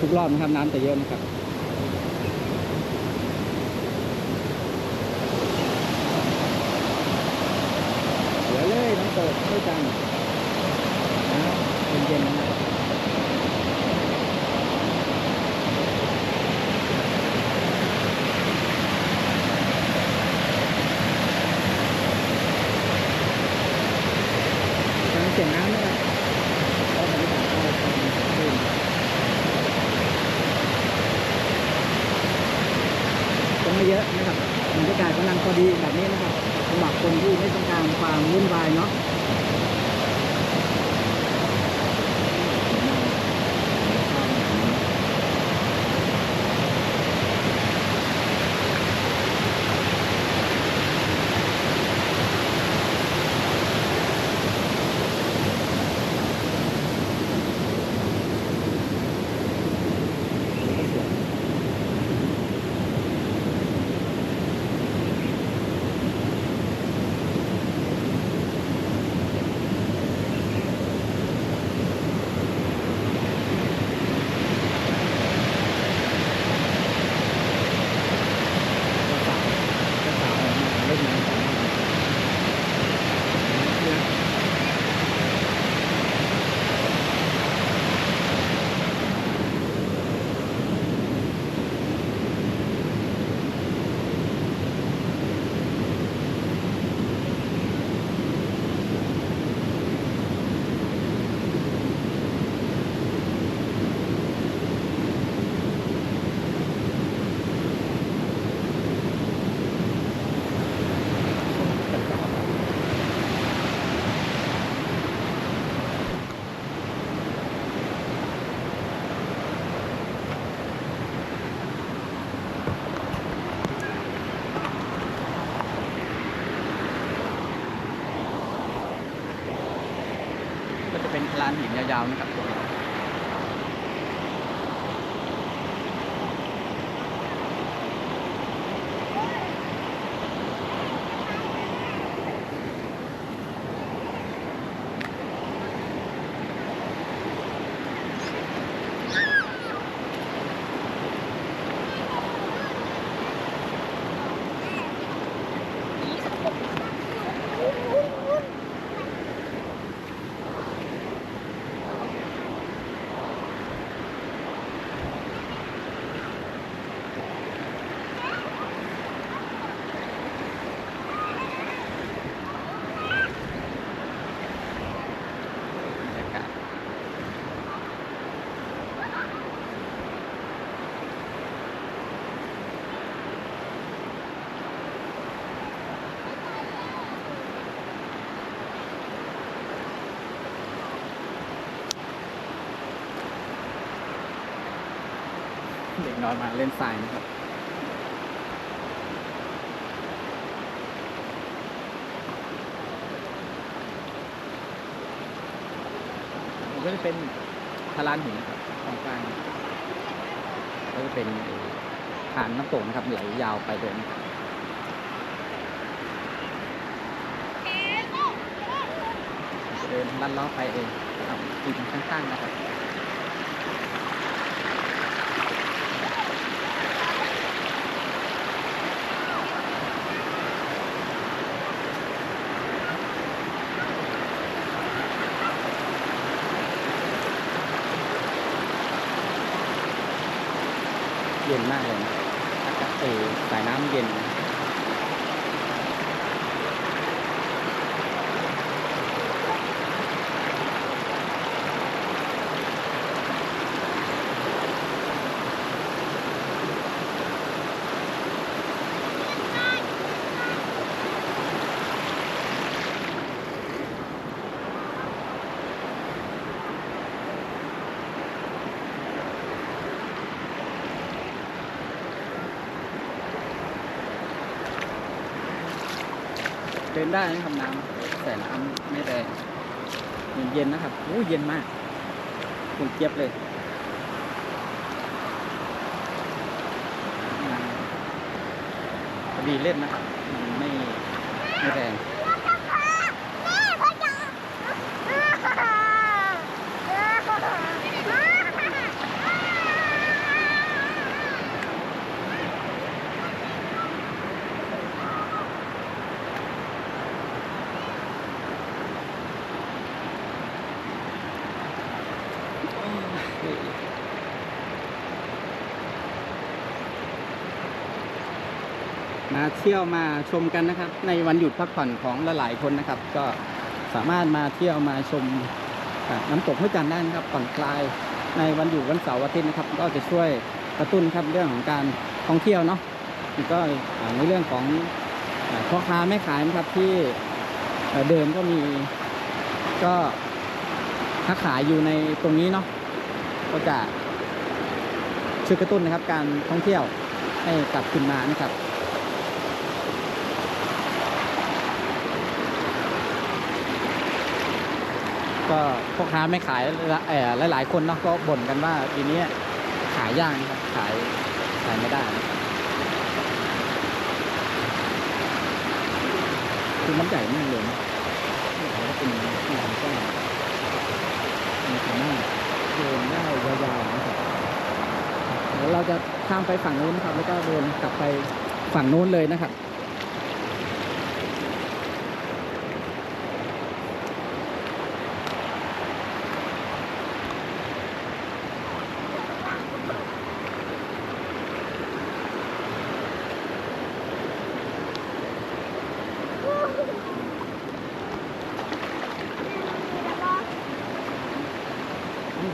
ทุกรอบนะครับน้ำจะเยอะนะครับเดี๋ยวเลยน้ำตกไม่จังนะเย็นๆนะครับฟังเสียงน้ำนะครับก็บรรยากาศก็เป็นขึ้นก็ไม่เยอะนะครั บรรยากาศกำลังพอดีแบบนี้นะครับสำหรับคนที่ไม่ต้องการความวุ่นวายเนาะ ก็จะเป็นลานหินยาวๆนะครับ เด็กน้อยมาเล่นทรายนะครับมันก็จะเป็นทาลานหินครับตรงกลางก็จะเป็นฐานน้ำตกนะครับไหลยาวไปเลยนะครับเดินลัดล้อไปเองครับอีกข้างๆนะครับ เย็นมากเลยนะอากาศเออสายน้ำเย็น ดินได้นะครับน้ำแต่น้ำไม่แรงเย็นๆนะครับอู้เย็นมากคุณเจี๊ยบเลยน้ำพอดีเล่นนะครับมันไม่ไม่แรง มาเที่ยวมาชมกันนะครับ ในวันหยุดพักผ่อนของหลายๆคนนะครับ ก็สามารถมาเที่ยวมาชมน้ำตกห้วยจันได้นะครับผ่อนคลายในวันหยุดวันเสาร์อาทิตย์นะครับ ก็จะช่วยกระตุ้นครับเรื่องของการท่องเที่ยวเนาะแล้วก็ในเรื่องของพ่อค้าแม่ขายนะครับที่เอ่อเดิมก็มีก็ค้าขายอยู่ในตรงนี้เนาะก็จะช่วยกระตุ้นนะครับ การท่องเที่ยวให้กลับขึ้นมานะครับ ก็พ่อค้าไม่ขายละเอ่อหลาย ๆ คนเนาะก็บ่นกันว่าปีนี้ขายยากนะครับขายขายไม่ได้คือมันใหญ่มากเลยนะนี่เขาก็เป็นงานก็มีสามารถเดินได้ยาวๆนะครับเดี๋ยวเราจะข้ามไปฝั่งนู้นครับแล้วก็เดินกลับไปฝั่งนู้นเลยนะครับ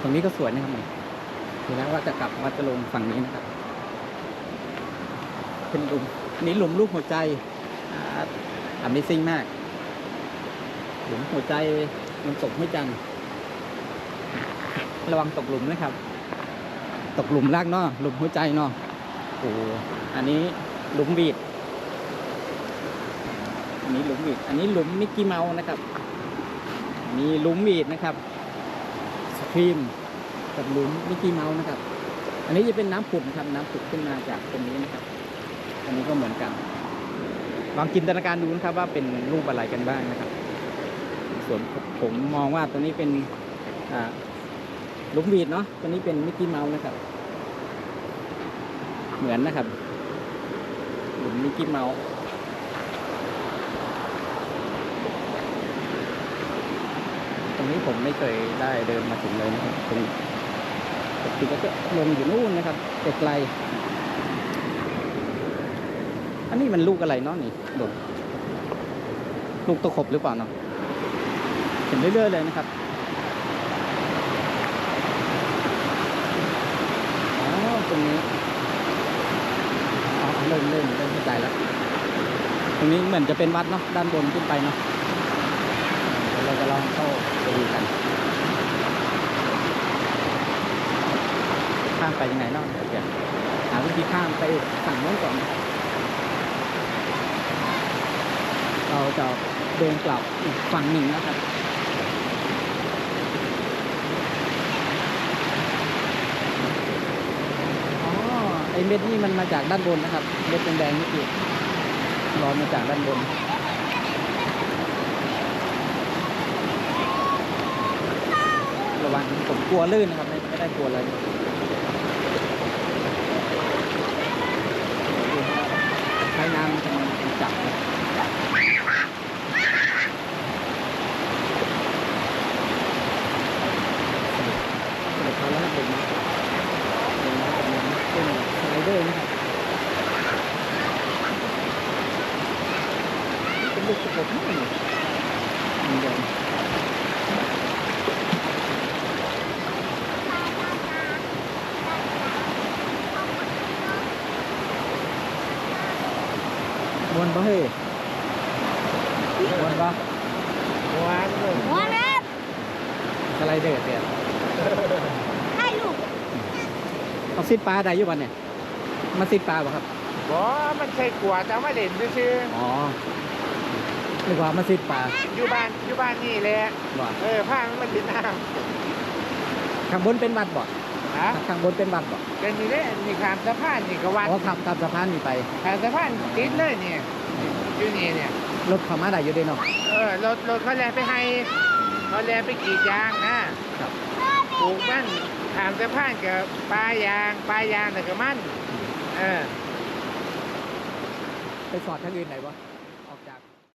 ตรงนี้ก็สวยนะครับทีแรกว่าจะกลับว่าจะลงฝั่งนี้นะครับ เป็นหลุมนี่หลุมรูปหัวใจอ่า Amazing มาก หลุมหัวใจมันตกไม่จัง ระวังตกหลุมนะครับ ตกหลุมลากเนาะหลุมหัวใจเนาะโอ้อันนี้หลุมบีด อันนี้หลุมบีดอันนี้หลุมมิกกี้เมาส์นะครับ มีหลุมบีดนะครับสครีมกับหลุมมิกกี้เมาส์นะครับ อันนี้จะเป็นน้ำผุดนะครับ น้ำผุดขึ้นมาจากตรงนี้นะครับ อันนี้ก็เหมือนกันลองจินตนาการดูนะครับว่าเป็นรูปอะไรกันบ้างนะครับ ส่วนผมมองว่าตัวนี้เป็นหลุมบีดเนาะตัวนี้เป็นมิกกี้เมาส์นะครับ เหมือนนะครับหลุมมิกกี้เมาส์ รงนี้ผมไม่เคยได้เดินมาถึงเลยนะครับตรงปกติก็จะลงอยู่นู่นนะครับไกลอันนี้มันลูกอะไรเนาะนี่ดกลูกตะขบหรือเปล่าเนาะเห็นเรื่อยๆเลยนะครับอ๋อตรงนี้อ๋อเริ่มเริ่มเริ่มเข้าใจแล้ว ตรงนี้เหมือนจะเป็นวัดเนาะด้านบนขึ้นไปเนาะ จะลองเข้าไปดูกัน ข้ามไปยังไงเนาะเดี๋ยวจะหาวิธีข้ามไปฝั่งโน้นก่อน เราจะเดินกลับอีกฝั่งหนึ่งนะครับอ๋อไอเม็ดนี่มันมาจากด้านบนนะครับ เม็ดแดงๆนี่คือลอมาจากด้านบน ระวังผมกลัวลื่นนะครับไม่ไม่ได้กลัวอะไรใช้น้ำจะจับนะสรุปเขาแล้วนะเป็นนะเป็นนะเป็นนะเป็นสไลเดอร์นะครับเป็นลูกกระปุกนี่มันเดิน มวนปะเฮ้ยมวนปะวางเลยหัวเล็บสไลเดอร์เตียให้ลูกเอาซิดปลาได้อยุบันเนี่ยมาซิดปลาบ่ครับบ่มันใช่กลัวจะเอามาเล่นซื่ออ๋อนึกว่ามาซิดปลาๆอยู่บ้านอยู่บ้านนี่แหละบ่เออผ้ามันเป็นน้ข้างบนเป็นวัดบ่ำฮะข้างบนเป็นวัดบ่กันนี่แหละนี่ขามสะพานนี่ก็วัดอ๋อขับขับสะพานนี่ไปขามสะพานติดเลยเนี่ย อยู่นี่เนี่ยรถเขามาได้อยู่เด้เนาะเออรถรถเขาแลไปให้เขาแลไปกรีดยางนะครับปลูกมันขามสะพานกับปลายางปลายางแต่ก็มัน เออ ไปสอดทางอื่นไหนบ่